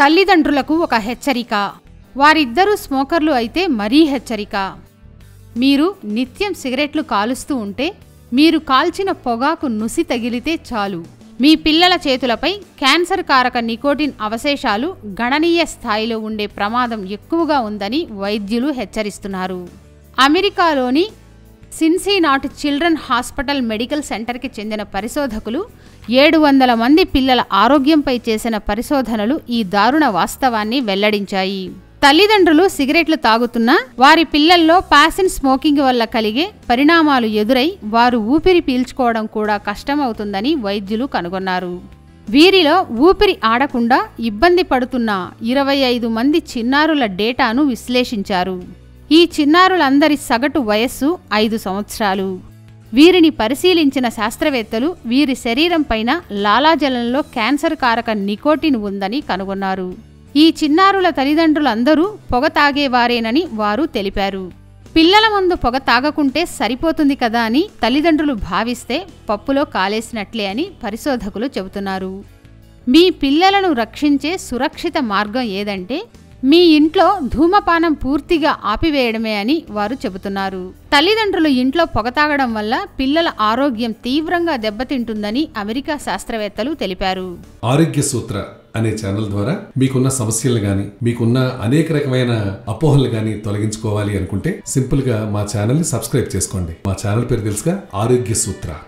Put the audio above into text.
తల్లిదండ్రులకు ఒక హెచ్చరిక. వారిద్దరూ స్మోకర్లు అయితే మరీ హెచ్చరిక. మీరు నిత్యం సిగరెట్లు కాలుస్తూ ఉంటే మీరు కాల్చిన పొగాకు నుసి తగిలితే చాలు. మీ పిల్లల చేతులపై క్యాన్సర్ కారక నికోటిన్ అవశేషాలు గణనీయ స్థాయిలో ఉండే ప్రమాదం ఎక్కువగా ఉందని వైద్యులు హెచ్చరిస్తున్నారు. అమెరికాలోని సిన్సీనాట్ చిల్డ్రన్ హాస్పిటల్ మెడికల్ సెంటర్కి చెందిన పరిశోధకులు ఏడు వందల మంది పిల్లల ఆరోగ్యంపై చేసిన పరిశోధనలు ఈ దారుణ వాస్తవాన్ని వెల్లడించాయి. తల్లిదండ్రులు సిగరెట్లు తాగుతున్నా వారి పిల్లల్లో ప్యాసిన్ స్మోకింగ్ వల్ల కలిగే పరిణామాలు ఎదురై వారు ఊపిరి పీల్చుకోవడం కూడా కష్టమవుతుందని వైద్యులు కనుగొన్నారు. వీరిలో ఊపిరి ఆడకుండా ఇబ్బంది పడుతున్న ఇరవై ఐదు మంది చిన్నారుల డేటాను విశ్లేషించారు. ఈ చిన్నారులందరి సగటు వయస్సు ఐదు సంవత్సరాలు. వీరిని పరిశీలించిన శాస్త్రవేత్తలు వీరి శరీరం పైన లాలాజలంలో క్యాన్సర్ కారక నికోటిన్ ఉందని కనుగొన్నారు. ఈ చిన్నారుల తల్లిదండ్రులందరూ పొగ తాగేవారేనని వారు తెలిపారు. పిల్లల ముందు పొగ తాగకుంటే సరిపోతుంది కదా అని తల్లిదండ్రులు భావిస్తే పప్పులో కాలేసినట్లే అని పరిశోధకులు చెబుతున్నారు. మీ పిల్లలను రక్షించే సురక్షిత మార్గం ఏదంటే మీ ఇంట్లో ధూమపానం పూర్తిగా ఆపివేయడమే అని వారు చెబుతున్నారు. తల్లిదండ్రులు ఇంట్లో పొగ తాగడం వల్ల పిల్లల ఆరోగ్యం తీవ్రంగా దెబ్బతింటుందని అమెరికా శాస్త్రవేత్తలు తెలిపారు. ఆరోగ్య సూత్ర అనే ఛానల్ ద్వారా మీకున్న సమస్యలు గాని మీకున్న అనేక రకమైన అపోహలు గాని తొలగించుకోవాలి అనుకుంటే సింపుల్గా మా ఛానల్ని సబ్స్క్రైబ్ చేసుకోండి. మా ఛానల్ పేరు తెలుసుగా ఆరోగ్య సూత్ర.